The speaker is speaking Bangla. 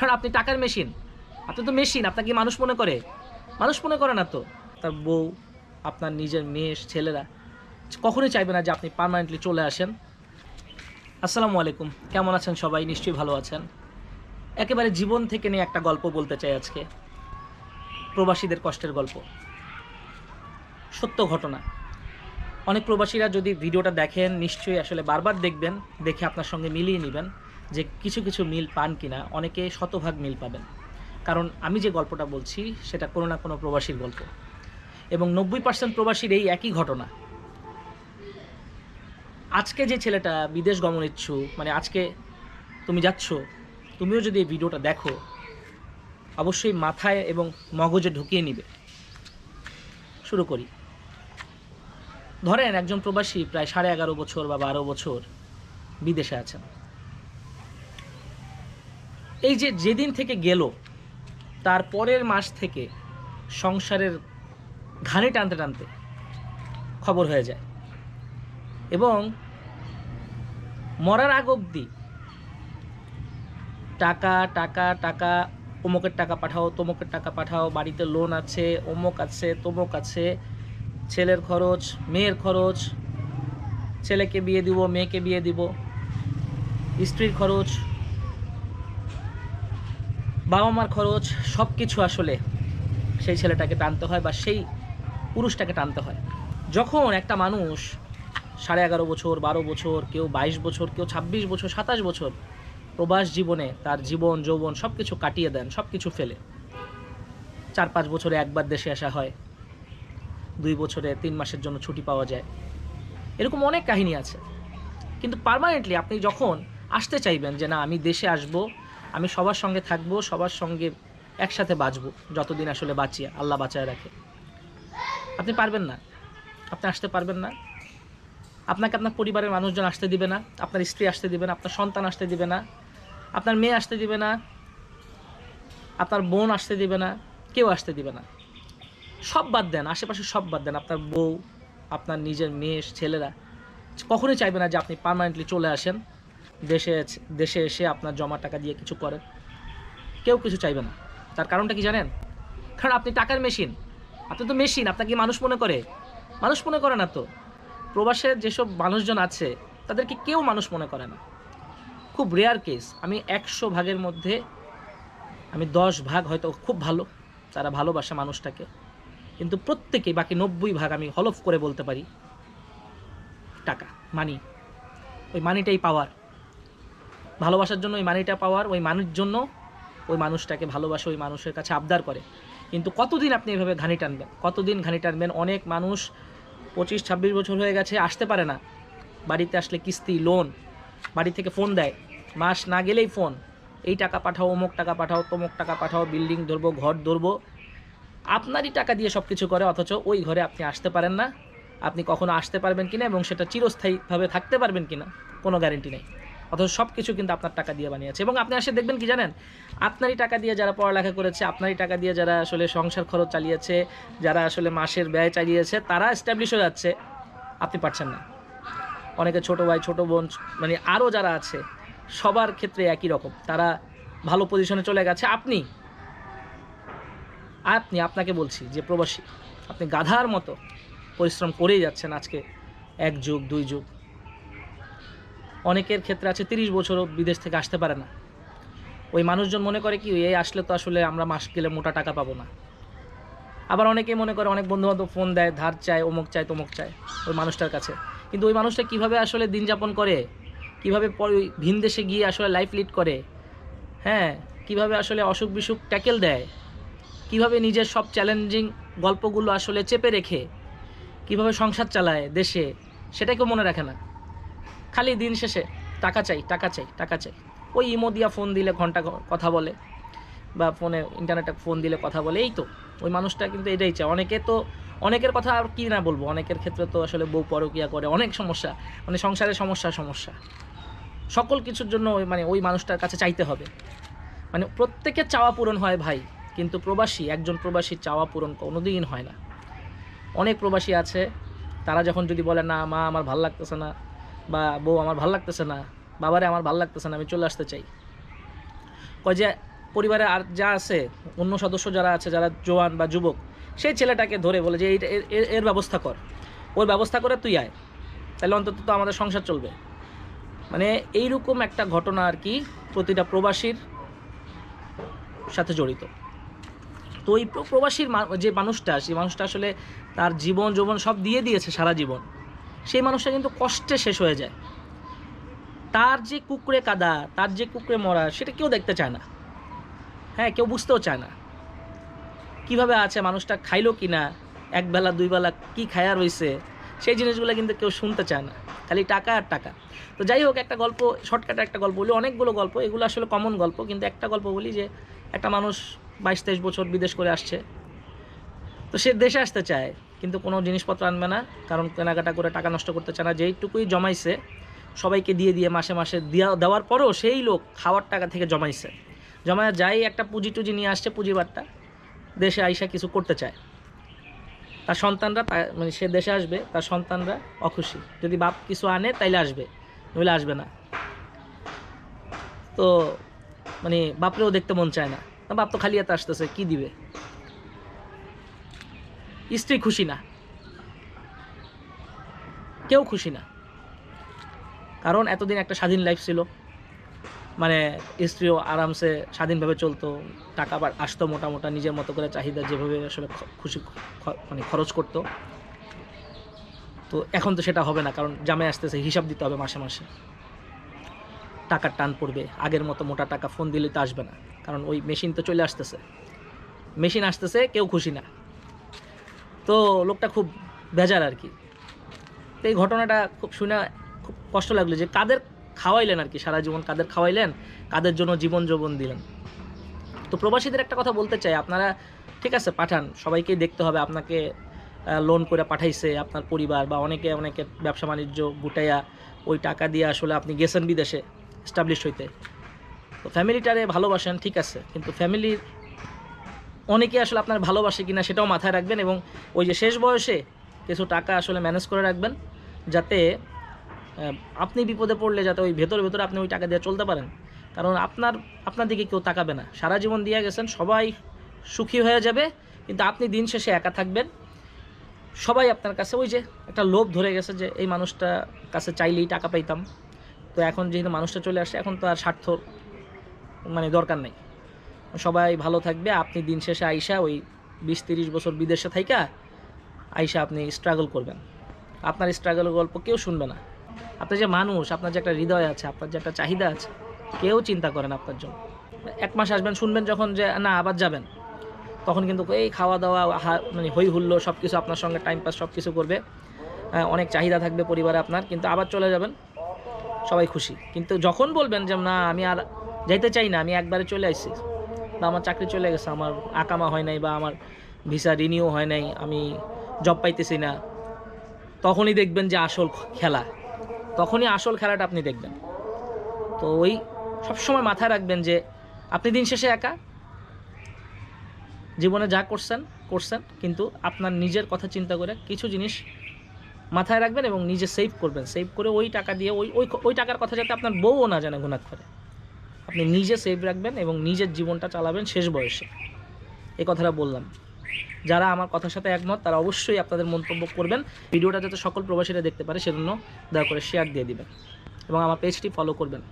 কারণ আপনি টাকার মেশিন। আপনি তো মেশিন, আপনাকে মানুষ মনে করে? মানুষ মনে করে না তো। তার বউ, আপনার নিজের মেয়ে, ছেলেরা, কখনোই চাইবে না যে আপনি পার্মানেন্টলি চলে আসেন। আসসালামু আলাইকুম। কেমন আছেন সবাই? নিশ্চয়ই ভালো আছেন। একেবারে জীবন থেকে নিয়ে একটা গল্প বলতে চাই আজকে। প্রবাসীদের কষ্টের গল্প। সত্য ঘটনা। অনেক প্রবাসীরা যদি ভিডিওটা দেখেন, নিশ্চয়ই আসলে বারবার দেখবেন, দেখে আপনার সঙ্গে মিলিয়ে নেবেন। যে কিছু কিছু মিল পান কিনা, অনেকে শতভাগ মিল পাবেন। কারণ আমি যে গল্পটা বলছি, সেটা কোনো না কোনো প্রবাসীর গল্প। এবং নব্বই পার্সেন্ট প্রবাসীর এই একই ঘটনা। আজকে যে ছেলেটা বিদেশ গমন ইচ্ছুক মানে আজকে তুমি যাচ্ছ, তুমিও যদি এই ভিডিওটা দেখো, অবশ্যই মাথায় এবং মগজে ঢুকিয়ে নিবে। শুরু করি। ধরেন একজন প্রবাসী প্রায় সাড়ে এগারো বছর বা বারো বছর বিদেশে আছেন। এই যে যেদিন থেকে গেল, তার পরের মাস থেকে সংসারের ঘানি টানতে টানতে খবর হয়ে যায়। এবং মরার আগ অবধি টাকা টাকা টাকা, অমুকের টাকা পাঠাও, তমুকের টাকা পাঠাও, বাড়িতে লোন আছে, অমুক আছে, তমুক আছে, ছেলের খরচ, মেয়ের খরচ, ছেলেকে বিয়ে দিব, মেয়েকে বিয়ে দিব, স্ত্রীর খরচ বাবা মার খরচ সব কিছু আসলে সেই ছেলেটাকে টানতে হয় বা সেই পুরুষটাকে টানতে হয়। যখন একটা মানুষ সাড়ে এগারো বছর, বারো বছর, কেউ বাইশ বছর, কেউ ছাব্বিশ বছর, সাতাশ বছর প্রবাস জীবনে তার জীবন, যৌবন সব কিছু কাটিয়ে দেন সব কিছু ফেলে। চার, পাঁচ বছরে একবার দেশে আসা হয়। দুই বছরে তিন মাসের জন্য ছুটি পাওয়া যায়। এরকম অনেক কাহিনী আছে। কিন্তু পার্মানেন্টলি আপনি যখন আসতে চাইবেন যে না, আমি দেশে আসব আমি সবার সঙ্গে থাকব, সবার সঙ্গে একসাথে বাঁচবো, যতদিন আসলে বাঁচিয়ে আল্লাহ বাঁচায় রাখে। আপনি পারবেন না। আপনি আসতে পারবেন না। আপনাকে আপনার পরিবারের মানুষজন আসতে দিবে না, আপনার স্ত্রী আসতে দিবে না, আপনার সন্তান আসতে দিবে না, আপনার মেয়ে আসতে দিবে না, আপনার বোন আসতে দিবে না, কেউ আসতে দিবে না। সব বাদ দেন, আশেপাশে সব বাদ দেন। আপনার বউ, আপনার নিজের মেয়ে, ছেলেরা, কখনোই চাইবে না যে আপনি পার্মানেন্টলি চলে আসেন। দেশে দেশে এসে আপনার জমা টাকা দিয়ে কিছু করেন কেউ কিছু চাইবে না। তার কারণটা কি জানেন? কারণ আপনি টাকার মেশিন আপনি তো মেশিন আপনাকে মানুষ মনে করে? মানুষ মনে করে না তো। প্রবাসের যেসব মানুষজন আছে, তাদেরকে কেউ মানুষ মনে করে না। খুব রেয়ার কেস আমি একশো ভাগের মধ্যে, আমি দশ ভাগ হয়তো খুব ভালো তারা ভালোবাসে মানুষটাকে। কিন্তু প্রত্যেকেই বাকি নব্বই ভাগ আমি হলফ করে বলতে পারি, টাকা মানি ওই মানিটাই পাওয়ার ভালোবাসার জন্য ওই মানিটা পাওয়ার, ওই মানুষ জন্য ওই মানুষটাকে ভালোবাসে, ওই মানুষের কাছে আবদার করে। কিন্তু কতদিন আপনি এভাবে ঘানি টানবেন? কতদিন ঘানি টানবেন? অনেক মানুষ পঁচিশ, ছাব্বিশ বছর হয়ে গেছে, আসতে পারে না। বাড়িতে আসলে কিস্তি লোন বাড়ি থেকে ফোন দেয়। মাস না গেলেই ফোন এই টাকা পাঠাও, অমুক টাকা পাঠাও, তমুক টাকা পাঠাও বিল্ডিং ধরবো, ঘর ধরবো। আপনারই টাকা দিয়ে সব কিছু করে, অথচ ওই ঘরে আপনি আসতে পারেন না। আপনি কখনো আসতে পারবেন কিনা এবং সেটা চিরস্থায়ীভাবে থাকতে পারবেন কিনা, কোনো গ্যারেন্টি নেই। অথচ সব কিছু কিন্তু আপনার টাকা দিয়ে বানিয়েছে। এবং আপনি আসে দেখবেন কি জানেন? আপনারই টাকা দিয়ে যারা পড়ালেখা করেছে, আপনারই টাকা দিয়ে যারা আসলে সংসার খরচ চালিয়েছে, যারা আসলে মাসের ব্যয় চালিয়েছে, তারা এস্টাবলিশ হয়ে যাচ্ছে। আপনি পারছেন না। অনেকে ছোট ভাই, ছোট বোন মানে আরও যারা আছে, সবার ক্ষেত্রে একই রকম। তারা ভালো পজিশনে চলে গেছে। আপনি আপনি, আপনাকে বলছি যে প্রবাসী, আপনি গাধার মতো পরিশ্রম করেই যাচ্ছেন আজকে। এক যুগ, দুই যুগ। অনেকের ক্ষেত্রে আছে তিরিশ বছরও বিদেশ থেকে আসতে পারে না। ওই মানুষজন মনে করে কি এই আসলে তো আসলে আমরা মাস গেলে মোটা টাকা পাবো না। আবার অনেকেই মনে করে, অনেক বন্ধু বান্ধব ফোন দেয়, ধার চায় অমুক চায় তমুক চায় ওই মানুষটার কাছে। কিন্তু ওই মানুষটা কীভাবে আসলে দিন যাপন করে? কীভাবে ভিন দেশে গিয়ে আসলে লাইফ লিড করে? হ্যাঁ কীভাবে আসলে অসুখ বিসুখ ট্যাকেল দেয়? কীভাবে নিজের সব চ্যালেঞ্জিং গল্পগুলো আসলে চেপে রেখে? কীভাবে সংসার চালায় দেশে? সেটা কেউ মনে রাখে না। খালি দিন শেষে টাকা চাই টাকা চাই টাকা চাই। ওই ইমো দিয়া ফোন দিলে ঘণ্টা কথা বলে, বা ফোনে ইন্টারনেটে ফোন দিলে কথা বলে, এই তো। ওই মানুষটা কিন্তু এটাই চায়। অনেকে তো, অনেকের কথা আর কি না বলব, অনেকের ক্ষেত্রে তো আসলে বউ পরকিয়া করে, অনেক সমস্যা মানে সংসারের সমস্যা সমস্যা। সকল কিছুর জন্য ওই মানে ওই মানুষটার কাছে চাইতে হবে। মানে প্রত্যেকের চাওয়া পূরণ হয় ভাই, কিন্তু প্রবাসী, একজন প্রবাসীর চাওয়া পূরণ কোনোদিন হয় না। অনেক প্রবাসী আছে, তারা যখন যদি বলে, না, মা, আমার ভালো লাগতেছে না বা বউ আমার ভালো লাগতেছে না, বাবারে আমার ভালো লাগতেছে না, আমি চলে আসতে চাই। কয় যে পরিবারে আর যা আছে, অন্য সদস্য যারা আছে, যারা জোয়ান বা যুবক, সেই ছেলেটাকে ধরে বলে যে, এইটা, এর- ব্যবস্থা কর। ওর ব্যবস্থা করে তুই আয়। তাহলে অন্তত তো আমাদের সংসার চলবে। মানে এইরকম একটা ঘটনা আর কি প্রতিটা প্রবাসীর সাথে জড়িত। তো ওই প্রবাসীর যে মানুষটা, সেই মানুষটা আসলে তার জীবন যৌবন সব দিয়ে দিয়েছে সারা জীবন। সেই মানুষটা কিন্তু কষ্টে শেষ হয়ে যায়। তার যে কুকুরে কাদা, তার যে কুকুরে মরা, সেটা কেউ দেখতে চায় না। হ্যাঁ কেউ বুঝতেও চায় না। কীভাবে আছে, মানুষটা খাইলো কি না এক বেলা, দুই বেলা কী খায়া রয়েছে সেই জিনিসগুলো কিন্তু কেউ শুনতে চায় না। খালি টাকা আর টাকা। তো যাই হোক, একটা গল্প শর্টকাটে একটা গল্প বলি, অনেকগুলো গল্প, এগুলো আসলে কমন গল্প, কিন্তু একটা গল্প বলি যে, একটা মানুষ বাইশ তেইশ বছর বিদেশ করে আসছে। তো সে দেশে আসতে চায়। কিন্তু কোনো জিনিসপত্র আনবে না, কারণ কেনাকাটা করে টাকা নষ্ট করতে চায় না, যেইটুকুই জমাইছে, সবাইকে দিয়ে দিয়ে মাসে মাসে দেওয়া দেওয়ার পরেও সেই লোক খাওয়ার টাকা থেকে জমাইছে। জমায় যাই একটা পুঁজি টুজি নিয়ে আসছে পুঁজিবারটা দেশে আইসা কিছু করতে চায়। তার সন্তানরা মানে সে দেশে আসবে, তার সন্তানরা অখুশি। যদি বাপ কিছু আনে, তাইলে আসবে, নইলে আসবে না। তো মানে বাপরেও দেখতে মন চায় না। বাপ তো খালি হাতে আসতেছে, কী দিবে? স্ত্রী খুশি না। কেউ খুশি না। কারণ এতদিন একটা স্বাধীন লাইফ ছিল। মানে স্ত্রীও আরামসে স্বাধীনভাবে চলতো, টাকা আবার আসতো মোটামোটা, নিজের মতো করে চাহিদা যেভাবে আসলে খুশি মানে খরচ করতো। তো এখন তো সেটা হবে না, কারণ জামে আসতেছে, হিসাব দিতে হবে মাসে মাসে। টাকার টান পড়বে, আগের মতো মোটা টাকা ফোন দিলে তো আসবে না। কারণ ওই মেশিন তো চলে আসতেছে। মেশিন আসতেছে, কেউ খুশি না। তো লোকটা খুব বেজার আর কি। তো এই ঘটনাটা খুব শুনে খুব কষ্ট লাগল যে কাদের খাওয়াইলেন আর কি, সারা জীবন কাদের খাওয়াইলেন, কাদের জন্য জীবন যৌবন দিলেন। তো প্রবাসীদের একটা কথা বলতে চাই, আপনারা ঠিক আছে পাঠান, সবাইকেই দেখতে হবে, আপনাকে লোন করে পাঠাইছে আপনার পরিবার বা অনেকে অনেকে ব্যবসা বাণিজ্য গুটাইয়া ওই টাকা দিয়ে আসলে আপনি গেছেন বিদেশে এস্টাবলিশ হইতে। তো ফ্যামিলিটারে ভালোবাসেন, ঠিক আছে, কিন্তু ফ্যামিলির অনেকে আসলে আপনার ভালোবাসে কিনা সেটাও মাথায় রাখবেন এবং ওই যে শেষ বয়সে কিছু টাকা আসলে ম্যানেজ করে রাখবেন যাতে আপনি বিপদে পড়লে যাতে ওই ভেতর ভেতরে আপনি ওই টাকা দিয়ে চলতে পারেন। কারণ আপনার আপনার দিকে কেউ তাকাবে না। সারা জীবন দিয়ে গেছেন, সবাই সুখী হয়ে যাবে, কিন্তু আপনি দিন শেষে একা থাকবেন। সবাই আপনার কাছে ওই যে একটা লোভ ধরে গেছে যে এই মানুষটা কাছে চাইলেই টাকা পাইতাম। তো এখন যেহেতু মানুষটা চলে আসে এখন তো আর স্বার্থ মানে দরকার নেই। সবাই ভালো থাকবে। আপনি দিন শেষে আইসা ওই বিশ তিরিশ বছর বিদেশে থাইকা আইসা আপনি স্ট্রাগল করবেন। আপনার স্ট্রাগলের গল্প কেউ শুনবে না। আপনার যে মানুষ আপনার যে একটা হৃদয় আছে আপনার যে একটা চাহিদা আছে কেউ চিন্তা করেন আপনার জন্য। এক মাস আসবেন শুনবেন যখন যে না আবার যাবেন। তখন কিন্তু এই খাওয়া দাওয়া মানে হই হুল্লো সব কিছু আপনার সঙ্গে টাইম পাস সব কিছু করবে। হ্যাঁ, অনেক চাহিদা থাকবে পরিবারে আপনার কিন্তু আবার চলে যাবেন। সবাই খুশি। কিন্তু যখন বলবেন যে না আমি আর যাইতে চাই না আমি একবারে চলে আসছি বা আমার চাকরি চলে গেছে, আমার আকামা হয় নাই বা আমার ভিসা রিনিউ হয় নাই, আমি জব পাইতেছি না। তখনই দেখবেন যে আসল খেলা, তখনই আসল খেলাটা আপনি দেখবেন। তো ওই সবসময় মাথায় রাখবেন যে আপনি দিন শেষে একা, জীবনে যা করছেন করছেন, কিন্তু আপনার নিজের কথা চিন্তা করে কিছু জিনিস মাথায় রাখবেন এবং নিজে সেভ করবেন। সেভ করে ওই টাকা দিয়ে, ওই ওই টাকার কথা যাতে আপনার বউও না জানে গুণাক্ষরে আপনি নিজে সেভ রাখবেন এবং নিজের জীবনটা চালাবেন শেষ বয়সে। এই কথাটা বললাম। যারা আমার কথার সাথে একমত, তারা অবশ্যই আপনাদের মন্তব্য করবেন। ভিডিওটা যাতে সকল প্রবাসীরা দেখতে পারে, সেজন্য দয়া করে শেয়ার দিয়ে দিবেন এবং আমার পেজটি ফলো করবেন।